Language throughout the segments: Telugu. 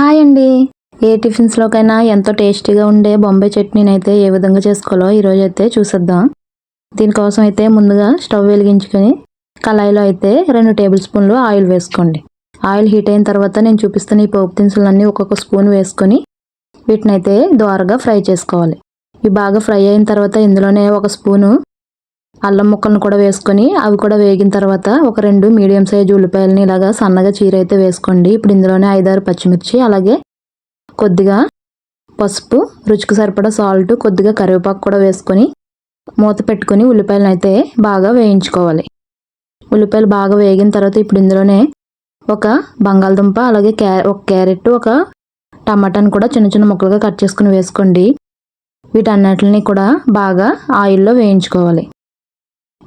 హాయ్ అండి. ఏ టిఫిన్స్లోకైనా ఎంతో టేస్టీగా ఉండే బొంబాయి చట్నీని అయితే ఏ విధంగా చేసుకోవాలో ఈరోజు అయితే చూసేద్దాం. దీనికోసం అయితే ముందుగా స్టవ్ వెలిగించుకొని కళాయిలో అయితే రెండు టేబుల్ స్పూన్లు ఆయిల్ వేసుకోండి. ఆయిల్ హీట్ అయిన తర్వాత నేను చూపిస్తున్న ఈ పోపు దినుసులన్నీ ఒక్కొక్క స్పూన్ వేసుకొని వీటిని అయితే ద్వారగా ఫ్రై చేసుకోవాలి. ఇవి బాగా ఫ్రై అయిన తర్వాత ఇందులోనే ఒక స్పూను అల్లం ముక్కలను కూడా వేసుకొని అవి కూడా వేగిన తర్వాత ఒక రెండు మీడియం సైజు ఉల్లిపాయలని ఇలాగా సన్నగా చీర అయితే వేసుకోండి. ఇప్పుడు ఇందులోనే ఐదారు పచ్చిమిర్చి అలాగే కొద్దిగా పసుపు రుచికి సరిపడా సాల్ట్ కొద్దిగా కరివేపాకు కూడా వేసుకొని మూత పెట్టుకొని ఉల్లిపాయలను అయితే బాగా వేయించుకోవాలి. ఉల్లిపాయలు బాగా వేగిన తర్వాత ఇప్పుడు ఇందులోనే ఒక బంగాళదుంప అలాగే క్యా ఒక క్యారెట్ ఒక టమాటాని కూడా చిన్న చిన్న ముక్కలుగా కట్ చేసుకుని వేసుకోండి. వీటన్నిటిని కూడా బాగా ఆయిల్లో వేయించుకోవాలి.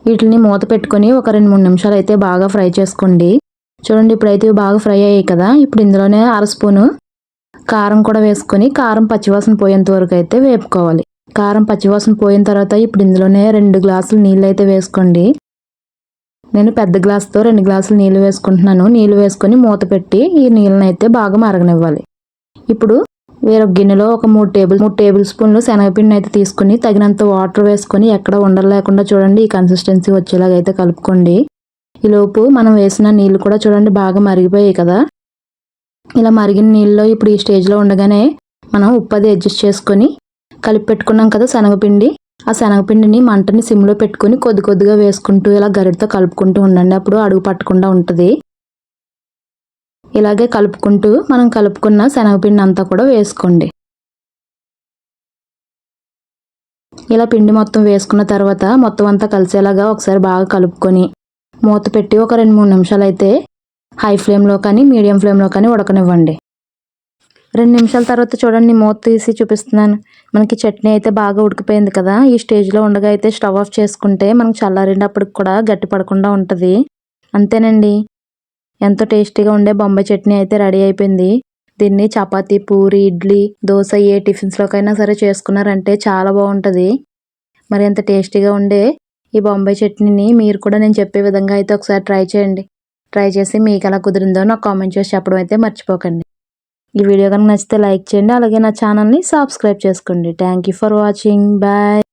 వీటిని మూత పెట్టుకొని ఒక రెండు మూడు నిమిషాలు అయితే బాగా ఫ్రై చేసుకోండి. చూడండి ఇప్పుడైతే బాగా ఫ్రై అయ్యాయి కదా. ఇప్పుడు ఇందులోనే అర స్పూను కారం కూడా వేసుకొని కారం పచ్చివాసన పోయేంత వరకు అయితే వేపుకోవాలి. కారం పచ్చివాసన పోయిన తర్వాత ఇప్పుడు ఇందులోనే రెండు గ్లాసులు నీళ్ళు అయితే వేసుకోండి. నేను పెద్ద గ్లాసుతో రెండు గ్లాసులు నీళ్ళు వేసుకుంటున్నాను. నీళ్ళు వేసుకొని మూత పెట్టి ఈ నీళ్ళని అయితే బాగా మరగనివ్వాలి. ఇప్పుడు వేరొక గిన్నెలో ఒక మూడు టేబుల్ మూడు టేబుల్ స్పూన్లు శనగపిండి అయితే తీసుకుని తగినంత వాటర్ వేసుకొని ఎక్కడ ఉండలేకుండా చూడండి ఈ కన్సిస్టెన్సీ వచ్చేలాగా అయితే కలుపుకోండి. ఈలోపు మనం వేసిన నీళ్ళు కూడా చూడండి బాగా మరిగిపోయాయి కదా. ఇలా మరిగిన నీళ్ళలో ఇప్పుడు ఈ స్టేజ్లో ఉండగానే మనం ఉప్పు అది అడ్జస్ట్ చేసుకొని కలిపి పెట్టుకున్నాం కదా శనగపిండి. ఆ శనగపిండిని మంటని సిమ్లో పెట్టుకొని కొద్ది కొద్దిగా వేసుకుంటూ ఇలా గరిటతో కలుపుకుంటూ ఉండండి అప్పుడు అడుగు పట్టకుండా ఉంటుంది. ఇలాగే కలుపుకుంటూ మనం కలుపుకున్న శనగపిండి అంతా కూడా వేసుకోండి. ఇలా పిండి మొత్తం వేసుకున్న తర్వాత మొత్తం అంతా కలిసేలాగా ఒకసారి బాగా కలుపుకొని మూత పెట్టి ఒక రెండు మూడు నిమిషాలు అయితే హై ఫ్లేమ్లో కానీ మీడియం ఫ్లేమ్లో కానీ ఉడకనివ్వండి. రెండు నిమిషాల తర్వాత చూడండి మూత తీసి చూపిస్తున్నాను. మనకి చట్నీ అయితే బాగా ఉడికిపోయింది కదా. ఈ స్టేజ్లో ఉండగా అయితే స్టవ్ ఆఫ్ చేసుకుంటే మనకు చల్లారినప్పటికి కూడా గట్టి పడకుండా ఉంటుంది. అంతేనండి. ఎంతో టేస్టీగా ఉండే బొంబాయి చట్నీ అయితే రెడీ అయిపోయింది. దీన్ని చపాతీ పూరి ఇడ్లీ దోశ ఏ టిఫిన్స్లోకైనా సరే చేసుకున్నారంటే చాలా బాగుంటుంది. మరి ఎంత టేస్టీగా ఉండే ఈ బొంబాయి చట్నీని మీరు కూడా నేను చెప్పే విధంగా అయితే ఒకసారి ట్రై చేయండి. ట్రై చేసి మీకు ఎలా కుదిరిందో నాకు కామెంట్ చేసి చెప్పడం అయితే మర్చిపోకండి. ఈ వీడియో కనుక నచ్చితే లైక్ చేయండి అలాగే నా ఛానల్ని సబ్స్క్రైబ్ చేసుకోండి. Thank you for watching. Bye.